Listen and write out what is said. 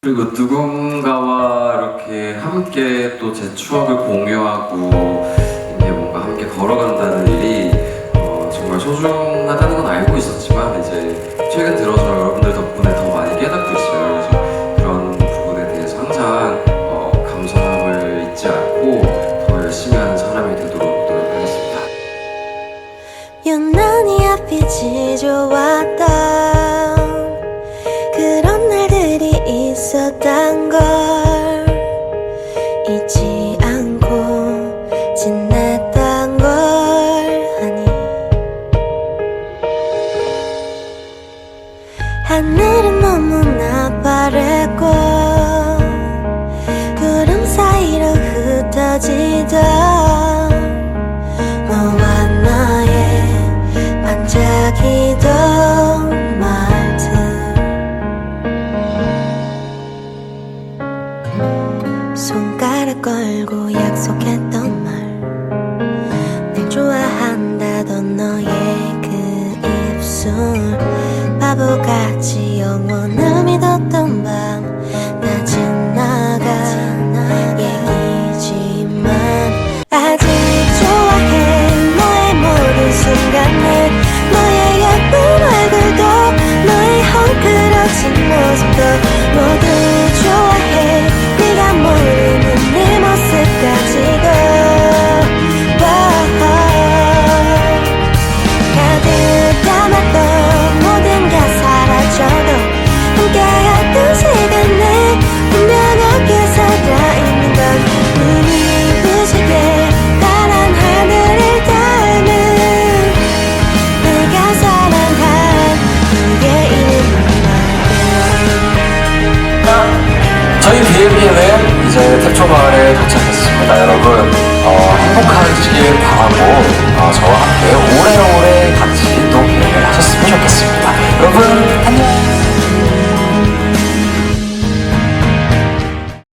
그리고 누군가와 이렇게 함께 또 제 추억을 공유하고 이제 뭔가 함께 걸어간다는 일이 어, 정말 소중하다는 건 알고 있었지 하늘은 너무나 빠르고 구름 사이로 흩어지던 너와 나의 반짝이던 말들. 손가락 걸고 약속했던 바보같이 영원을 믿었던 밤. 다 지나가 얘기지만 아직 좋아해. 너의 모든 순간을 너의 예쁜 얼굴도 너의 헝클어진 모습도 필리는 이제 태초마을에 도착했습니다. 여러분, 어, 행복하시길 바라고 어, 저와 함께 오래오래 같이 또 계획을 하셨으면 좋겠습니다. 여러분,